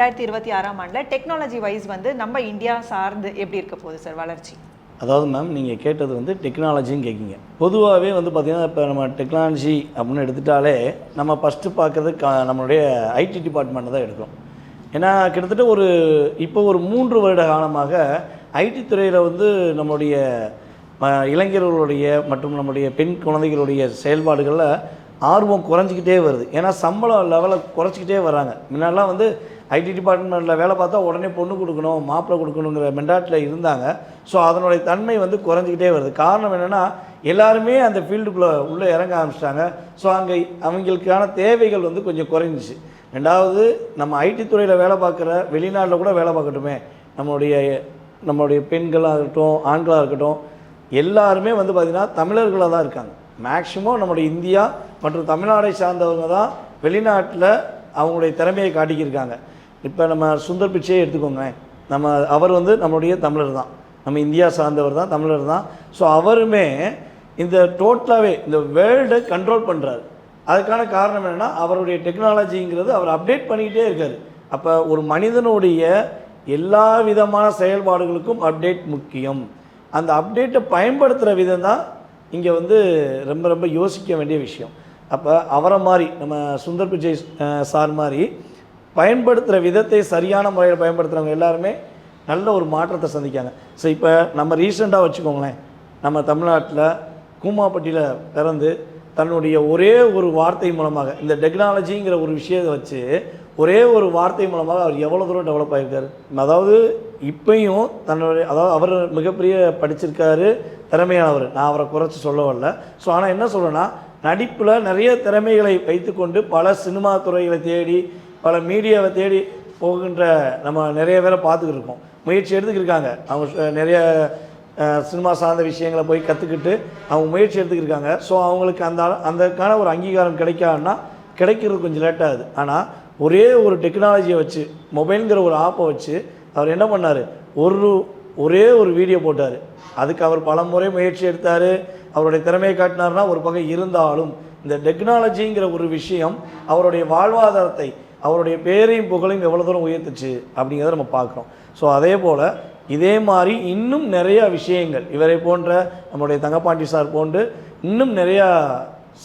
ரெண்டாயிரத்தி இருபத்தி ஆறாம் ஆண்டில் டெக்னாலஜி வைஸ் வந்து நம்ம இந்தியா சார்ந்து எப்படி இருக்க போகுது சார் வளர்ச்சி. அதாவது மேம் நீங்கள் கேட்டது வந்து டெக்னாலஜின்னு கேட்குங்க பொதுவாகவே வந்து பார்த்திங்கன்னா இப்போ நம்ம டெக்னாலஜி அப்படின்னு எடுத்துட்டாலே நம்ம ஃபஸ்ட்டு பார்க்குறது க நம்மளுடைய ஐடி டிபார்ட்மெண்ட்டை தான் எடுக்கும் ஏன்னா கிட்டத்தட்ட ஒரு இப்போ ஒரு மூன்று வருட காலமாக ஐடி துறையில் வந்து நம்மளுடைய இளைஞர்களுடைய மற்றும் நம்முடைய பெண் குழந்தைகளுடைய செயல்பாடுகளில் ஆர்வம் குறைஞ்சிக்கிட்டே வருது. ஏன்னா சம்பளம் லெவலை குறைச்சிக்கிட்டே வராங்க முன்னெல்லாம் வந்து ஐடி டிபார்ட்மெண்ட்டில் வேலை பார்த்தா உடனே பொண்ணு கொடுக்கணும் மாப்பிள்ளை கொடுக்கணுங்கிற மெண்டாட்டில் இருந்தாங்க. ஸோ அதனுடைய தன்மை வந்து குறைஞ்சிக்கிட்டே வருது. காரணம் என்னென்னா எல்லாருமே அந்த ஃபீல்டுக்குள்ளே உள்ளே இறங்க ஆரம்பிச்சிட்டாங்க. ஸோ அங்கே அவங்களுக்கான தேவைகள் வந்து கொஞ்சம் குறைஞ்சிச்சு. ரெண்டாவது நம்ம ஐடி துறையில் வேலை பார்க்குற வெளிநாட்டில் கூட வேலை பார்க்கட்டுமே. நம்மளுடைய நம்மளுடைய பெண்களாக இருக்கட்டும் ஆண்களாக இருக்கட்டும் எல்லாருமே வந்து பார்த்திங்கன்னா தமிழர்களாக தான் இருக்காங்க. மேக்சிமம் நம்மளுடைய இந்தியா மற்றும் தமிழ்நாடை சார்ந்தவங்க தான் வெளிநாட்டில் அவங்களுடைய திறமையை காட்டிக்கிருக்காங்க. இப்போ நம்ம சுந்தர் பிச்சையே எடுத்துக்கோங்களேன். நம்ம அவர் வந்து நம்மளுடைய தமிழர் தான். நம்ம இந்தியா சார்ந்தவர் தான் தமிழர் தான். ஸோ அவருமே இந்த டோட்டலாகவே இந்த வேர்ல்டை கண்ட்ரோல் பண்ணுறாரு அதுக்கான காரணம் என்னென்னா அவருடைய டெக்னாலஜிங்கிறது அவர் அப்டேட் பண்ணிக்கிட்டே இருக்கார். அப்போ ஒரு மனிதனுடைய எல்லா விதமான செயல்பாடுகளுக்கும் அப்டேட் முக்கியம். அந்த அப்டேட்டை பயன்படுத்துகிற விதம் தான் இங்கே வந்து ரொம்ப ரொம்ப யோசிக்க வேண்டிய விஷயம். அப்போ அவரை மாதிரி நம்ம சுந்தர் பிச்சை சார் மாதிரி பயன்படுத்துகிற விதத்தை சரியான முறையில் பயன்படுத்துகிறவங்க எல்லாருமே நல்ல ஒரு மாற்றத்தை சந்திக்காங்க. ஸோ இப்போ நம்ம ரீசெண்டாக வச்சுக்கோங்களேன் நம்ம தமிழ்நாட்டில் கூமாப்பட்டியில் பிறந்து தன்னுடைய ஒரே ஒரு வார்த்தை மூலமாக இந்த டெக்னாலஜிங்கிற ஒரு விஷயத்தை வச்சு ஒரே ஒரு வார்த்தை மூலமாக அவர் எவ்வளோ தூரம் டெவலப் ஆகியிருக்காரு அதாவது இப்பையும் தன்னுடைய அதாவது அவர் மிகப்பெரிய படிச்சிருக்காரு திறமையானவர். நான் அவரை குறைச்சி சொல்ல வரல ஸோ ஆனால் என்ன சொல்கிறேன்னா நடிப்பில் நிறைய திறமைகளை வைத்துக்கொண்டு பல சினிமா துறைகளை தேடி பல மீடியாவை தேடி போகின்ற நம்ம நிறைய பேரை பார்த்துக்கிட்டு இருக்கோம். முயற்சி எடுத்துக்கிருக்காங்க அவங்க நிறைய சினிமா சார்ந்த விஷயங்களை போய் கற்றுக்கிட்டு அவங்க முயற்சி எடுத்துக்கிருக்காங்க ஸோ அவங்களுக்கு அந்த அந்தக்கான ஒரு அங்கீகாரம் கிடைக்காதுன்னா கிடைக்கிறது கொஞ்சம் லேட் ஆகுது. ஆனால் ஒரே ஒரு டெக்னாலஜியை வச்சு மொபைலுங்கிற ஒரு ஆப்பை வச்சு அவர் என்ன பண்ணார்? ஒரு ஒரே ஒரு வீடியோ போட்டார். அதுக்கு அவர் பல முறை முயற்சி எடுத்தார். அவருடைய திறமையை காட்டினார்னா ஒரு பக்கம் இருந்தாலும் இந்த டெக்னாலஜிங்கிற ஒரு விஷயம் அவருடைய வாழ்வாதாரத்தை அவருடைய பேரையும் புகழையும் எவ்வளோ தூரம் உயர்த்துச்சு அப்படிங்கிறத நம்ம பார்க்குறோம். ஸோ அதே போல் இதே மாதிரி இன்னும் நிறையா விஷயங்கள். இவரை போன்ற நம்முடைய தங்கப்பாண்டி சார் போன்று இன்னும் நிறையா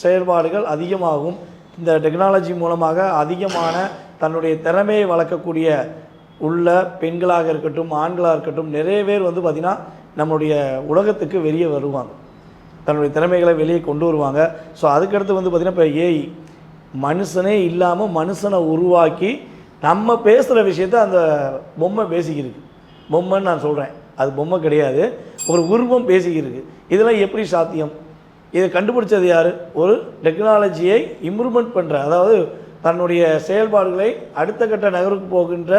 செயல்பாடுகள் அதிகமாகும். இந்த டெக்னாலஜி மூலமாக அதிகமான தன்னுடைய திறமையை வளர்க்கக்கூடிய உள்ள பெண்களாக இருக்கட்டும் ஆண்களாக இருக்கட்டும் நிறைய பேர் வந்து பார்த்திங்கன்னா நம்முடைய உலகத்துக்கு வெளியே வருவாங்க. தன்னுடைய திறமைகளை வெளியே கொண்டு வருவாங்க. ஸோ அதுக்கடுத்து வந்து பார்த்திங்கன்னா இப்போ ஏஐ மனுஷனே இல்லாமல் மனுஷனை உருவாக்கி நம்ம பேசுகிற விஷயத்த அந்த பொம்மை பேசிக்கிருக்கு. பொம்மைன்னு நான் சொல்கிறேன் அது பொம்மை கிடையாது. ஒரு உருவம் பேசிக்கிருக்கு. இதெல்லாம் எப்படி சாத்தியம்? இதை கண்டுபிடிச்சது யார்? ஒரு டெக்னாலஜியை இம்ப்ரூவ்மெண்ட் பண்ணுற அதாவது தன்னுடைய செயல்பாடுகளை அடுத்த கட்ட நகருக்கு போகின்ற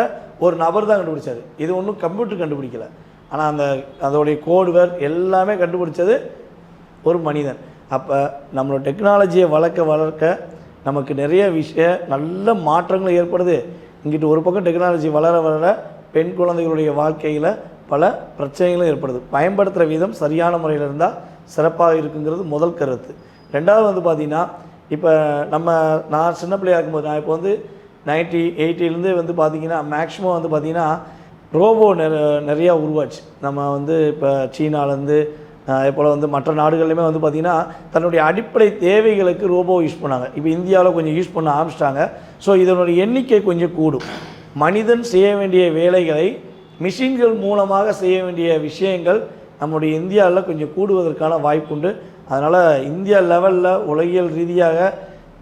ஒரு நபர் தான் கண்டுபிடிச்சார். இது ஒன்றும் கம்ப்யூட்டர் கண்டுபிடிக்கல. ஆனால் அந்த அதோடைய கோடுவர் எல்லாமே கண்டுபிடிச்சது ஒரு மனிதன். அப்போ நம்மளோட டெக்னாலஜியை வளர்க்க வளர்க்க நமக்கு நிறைய விஷய நல்ல மாற்றங்கள் ஏற்படுது. இங்கிட்டு ஒரு பக்கம் டெக்னாலஜி வளர வளர பெண் குழந்தைகளுடைய வாழ்க்கையில் பல பிரச்சனைகளும் ஏற்படுது. பயன்படுத்துகிற விதம் சரியான முறையில் இருந்தால் சிறப்பாக இருக்குங்கிறது முதல் கருத்து. ரெண்டாவது வந்து பார்த்திங்கன்னா இப்போ நம்ம நான் சின்ன பிள்ளையா இருக்கும்போது நான் இப்போ வந்து நைன்ட்டி எயிட்டிலேருந்து வந்து பார்த்திங்கன்னா மேக்ஸிமம் வந்து பார்த்திங்கன்னா ரோபோ நிற நிறையா உருவாச்சு. நம்ம வந்து இப்போ சீனாலேருந்து அதே போல் வந்து மற்ற நாடுகள்லையுமே வந்து பார்த்திங்கன்னா தன்னுடைய அடிப்படை தேவைகளுக்கு ரோபோ யூஸ் பண்ணாங்க. இப்போ இந்தியாவில் கொஞ்சம் யூஸ் பண்ண ஆரம்பிச்சிட்டாங்க. ஸோ இதனுடைய எண்ணிக்கை கொஞ்சம் கூடும். மனிதன் செய்ய வேண்டிய வேலைகளை மிஷின்கள் மூலமாக செய்ய வேண்டிய விஷயங்கள் நம்முடைய இந்தியாவில் கொஞ்சம் கூடுவதற்கான வாய்ப்புண்டு அதனால் இந்தியா லெவலில் உலகியல் ரீதியாக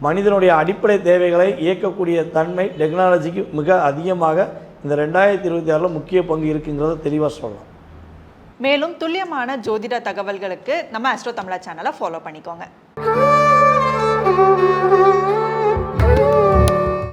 மனிதனுடைய அடிப்படை தேவைகளை இயக்கக்கூடிய தன்மை டெக்னாலஜிக்கு மிக அதிகமாக இந்த ரெண்டாயிரத்தி இருபத்தி ஆறில் முக்கிய பங்கு இருக்குங்கிறத தெளிவாக சொல்லலாம் மேலும் துல்லியமான ஜோதிட தகவல்களுக்கு நம்ம அஸ்ட்ரோ தமிழா சேனலை ஃபாலோ பண்ணிக்கோங்க Thank you.